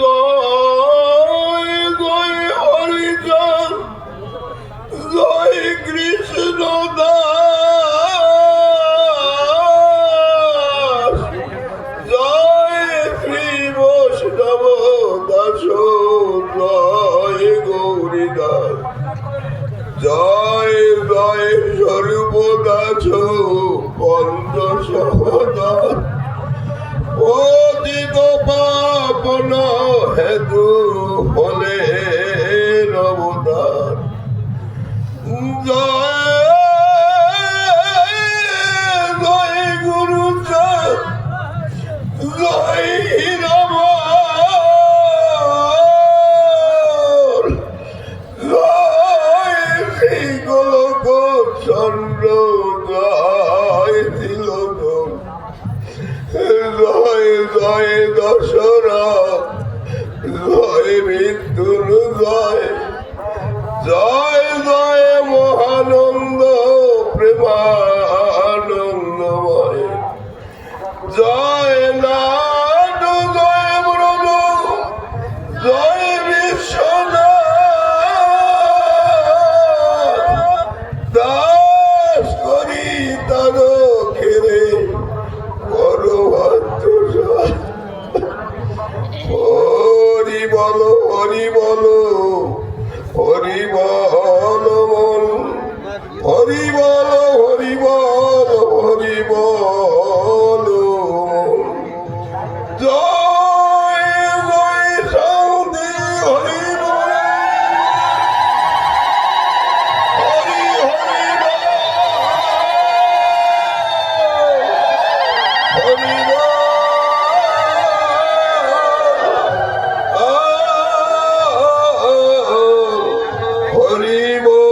জয় জয় হরিজন জয় কৃষ্ণ দাস। জয় শ্রী বৈষ্ণব দাস জয় গৌরী দাস। জয় জয় স্বরূপ দাস, পঞ্চ সহদাস ও পাপন হেতু হলে নবদার জয় গুরু জয় রমণ জয় গোলক চন্দ্র জয় জয় জয় দশরথ, জয় মৃত্যুর জয়। জয় জয় মহানন্দ, প্রেমানন্দময়। জয় নাট, জয় ব্রণ জয় বিশ্বনাথ। বলো, হরি বলো হরি বলো মন। হরি বলো হরি বলো হরি বলো জয় জয় সৌদি Vivo.